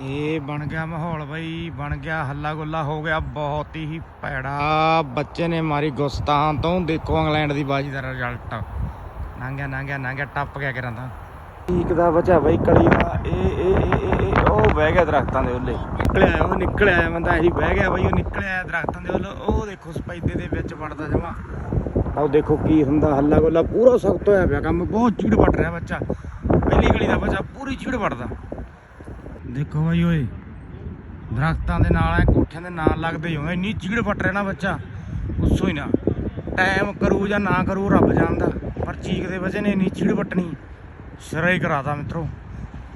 ਇਹ ਬਣ ਗਿਆ ਮਾਹੌਲ ਬਈ ਬਣ ਗਿਆ ਹੱਲਾ ਗੁੱਲਾ ਹੋ ਗਿਆ ਬਹੁਤ ਹੀ ਭੈੜਾ। ਬੱਚੇ ਨੇ ਮਾਰੀ ਗੁਸਤਾਨ ਤੋਂ ਦੇਖੋ ਇੰਗਲੈਂਡ ਦੀ ਬਾਜੀ ਦਾ ਰਿਜ਼ਲਟ ਨੰਗਿਆ ਨੰਗਿਆ ਨੰਗਿਆ ਟੱਪ ਗਿਆ ਕਰਾਂ ਠੀਕ ਦਾ ਬਚਾ ਬਈ ਕਲੀ ਦਾ ਇਹ ਇਹ ਇਹ ਇਹ- ਇਹ ਉਹ ਬਹਿ ਗਿਆ ਦਰਖਤਾਂ ਦੇ ਉੱਲੇ। ਨਿਕਲਿਆ ਉਹ ਨਿਕਲਿਆ ਬੰਦਾ ਇਹੀ ਬਹਿ ਗਿਆ ਬਈ ਉਹ ਨਿਕਲਿਆ ਦਰਖਤਾਂ ਦੇ ਉੱਲੇ। ਉਹ ਦੇਖੋ ਸਪੈਦੇ ਦੇ ਵਿੱਚ ਵੜਦਾ ਜਮਾ। ਆਹ ਦੇਖੋ ਕੀ ਹੁੰਦਾ ਹੱਲਾ ਗੋਲਾ ਪੂਰਾ ਸਖਤ ਹੋਇਆ ਪਿਆ ਕੰਮ ਬਹੁਤ ਚੀੜ ਵੱਟ ਰਿਹਾ ਬੱਚਾ। ਪਹਿਲੀ ਗਲੀ ਦਾ ਬੱਚਾ ਪੂਰੀ ਚੀੜ ਵੱਟਦਾ ਦੇਖੋ ਬਾਈ ਓਏ। ਦਰਖਤਾਂ ਦੇ ਨਾਲ ਐ, ਕੋਠਿਆਂ ਦੇ ਨਾਲ ਲੱਗਦੇ ਹੀ ਹੋਏ ਇੰਨੀ ਚੀੜ ਵੱਟ ਰਿਹਾ ਨਾ ਬੱਚਾ। ਪੁੱਛੋ ਹੀ ਨਾ। ਟਾਈਮ ਕਰੂ ਜਾਂ ਨਾ ਕਰੂ, ਰੱਬ ਜਾਣਦਾ। ਪਰ ਚੀਕ ਦੇ ਵਜੇ ਨੇ ਇੰਨੀ ਚੀੜ ਵੱਟਣੀ। ਸਿਰਾ ਹੀ ਕਰਾਤਾ ਮਿੱਤਰੋ।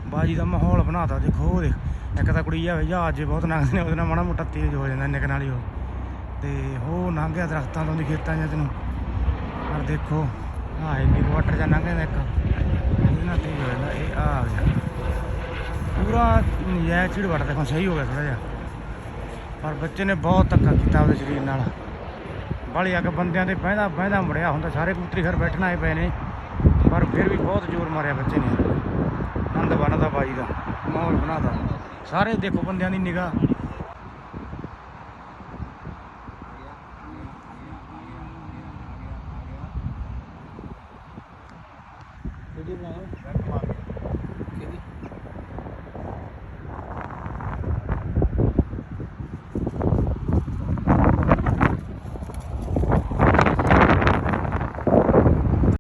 ਬਾਜੀ ਦਾ ਮਾਹੌਲ ਬਣਾਤਾ, ਦੇਖੋ ਉਹ ਦੇਖ। ਇੱਕ ਤਾਂ ਕੁੜੀ ਆ, ਜਹਾਜ਼ ਬਹੁਤ ਲੰਘਦੇ ਨੇ, ਉਹਦੇ ਨਾਲ ਮਾੜਾ ਮੋਟਾ ਤੇਜ਼ ਹੋ ਜਾਂਦਾ ਨਿਕ ਨਾਲ ਹੀ ਉਹ। ਤੇ ਉਹ ਲੰਘਿਆ ਦਰਖਤਾਂ ਤੋਂ ਦੀ ਖੇਤਾਂ ਜਾਂ ਤੈਨੂੰ। ਪਰ ਦੇਖੋ ਆ ਇੰਨੀ ਵਾਟਰ ਜਾਂ ਲੰਘ ਇੱਕ। ਇਹਦੇ ਨਾਲ ਤੇਜ਼ ਹੋ ਜਾਂਦਾ, ਇਹ ਆ ਗਿਆ। ਪੂਰਾ ਨਜਾਇਜ਼ ਚਿੜ ਵੜ ਦੇਖੋ ਸਹੀ ਹੋ ਗਿਆ ਥੋੜਾ ਜਿਹਾ। ਪਰ ਬੱਚੇ ਨੇ ਬਹੁਤ ਧੱਕਾ ਕੀਤਾ ਉਹਦੇ ਸਰੀਰ ਨਾਲ। ਬਾਲੀ ਅੱਗ ਬੰਦਿਆਂ ਦੇ ਬਹਿੰਦਾ ਬਹਿੰਦਾ ਮੁੜਿਆ ਹੁੰਦਾ, ਸਾਰੇ ਕਬੂਤਰੀ ਘਰ ਬੈਠਣ ਆਏ ਪਏ ਨੇ। ਪਰ ਫਿਰ ਵੀ ਬਹੁਤ ਜ਼ੋਰ ਮਾਰਿਆ ਬੱਚੇ ਨੇ। ਆਨੰਦ ਬਣਦਾ ਬਾਈ ਦਾ, ਮਾਹੌਲ ਬਣਾਦਾ ਸਾਰੇ ਦੇਖੋ ਬੰਦਿਆਂ ਦੀ ਨਿਗਾਹ। ਵੀਡੀਓ ਬਣਾਓ।